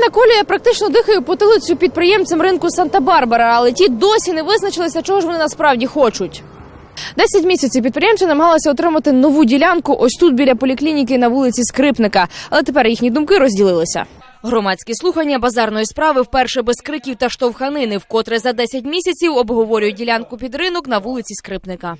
Трамвайна колія практично дихає потилицю підприємцям ринку Санта-Барбара, але ті досі не визначилися, чого ж вони насправді хочуть. Десять місяців підприємці намагалися отримати нову ділянку ось тут біля поліклініки на вулиці Скрипника, але тепер їхні думки розділилися. Громадські слухання базарної справи вперше без криків та штовханини, вкотре за 10 місяців обговорюють ділянку під ринок на вулиці Скрипника.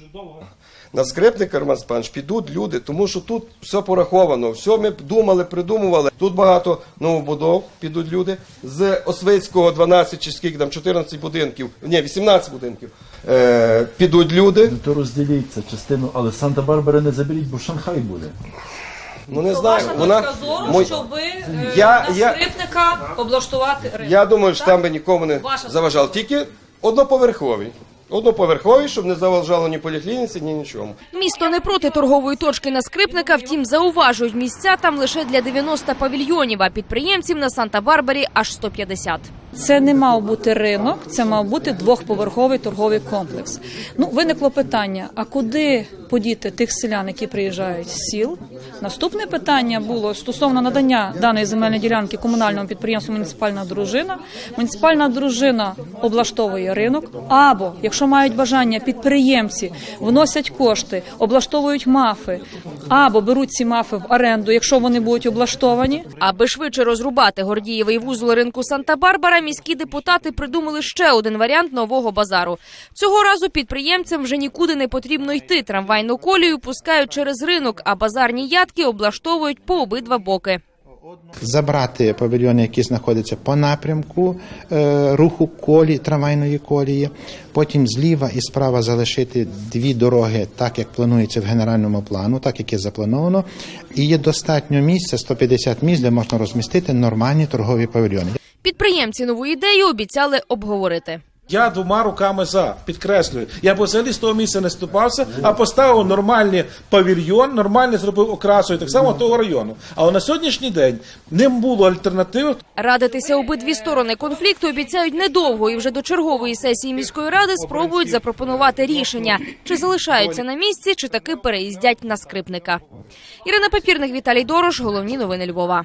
На скрипник Роман підуть люди, тому що тут все пораховано. Все ми думали, придумували. Тут багато новобудов підуть люди. З Освицького 12 чи скільки там 14 будинків, ні, 18 будинків. Е, підуть люди. Ну, То розділіться частину, але Санта-Барбара не заберіть, бо Шанхай буде. Ну не знаю. Вона зору, Мой- щоб е, Я- на я- скрипника облаштувати ринок. я думаю, що там би нікому не Ваша заважало. Тільки одноповерховий. Одноповерховий, щоб не заважало ні поліклініці, ні нічому. Місто не проти торгової точки на Скрипника, втім зауважують місця там лише для 90 павільйонів, а підприємців на Санта-Барбарі аж 150. Це не мав бути ринок, це мав бути двохповерховий торговий комплекс. Ну виникло питання: а куди подіти тих селян, які приїжджають з сіл? Наступне питання було стосовно надання даної земельної ділянки комунальному підприємству муніципальна дружина. Муніципальна дружина облаштовує ринок. Або якщо мають бажання підприємці, вносять кошти, облаштовують мафи, або беруть ці мафи в оренду, якщо вони будуть облаштовані. Аби швидше розрубати Гордієвий вузол ринку Санта-Барбара, міські депутати придумали ще один варіант нового базару. Цього разу підприємцям вже нікуди не потрібно йти. Трамвайну колію пускають через ринок, а базарні ядки облаштовують по обидва боки. забрати павільйони, які знаходяться по напрямку е, руху колі, трамвайної колії. Потім зліва і справа залишити дві дороги, так як планується в генеральному плану, так як є заплановано. І є достатньо місця, 150 місць, де можна розмістити нормальні торгові павільйони. Підприємці нову ідею обіцяли обговорити. Я двома руками за підкреслюю. Я б взагалі з того місця не ступався, а поставив нормальний павільйон, нормально зробив окрасою так само того району. Але на сьогоднішній день не було альтернативи. Радитися обидві сторони конфлікту обіцяють недовго, і вже до чергової сесії міської ради спробують запропонувати рішення, чи залишаються на місці, чи таки переїздять на скрипника. Ірина Папірник, Віталій Дорош, головні новини Львова.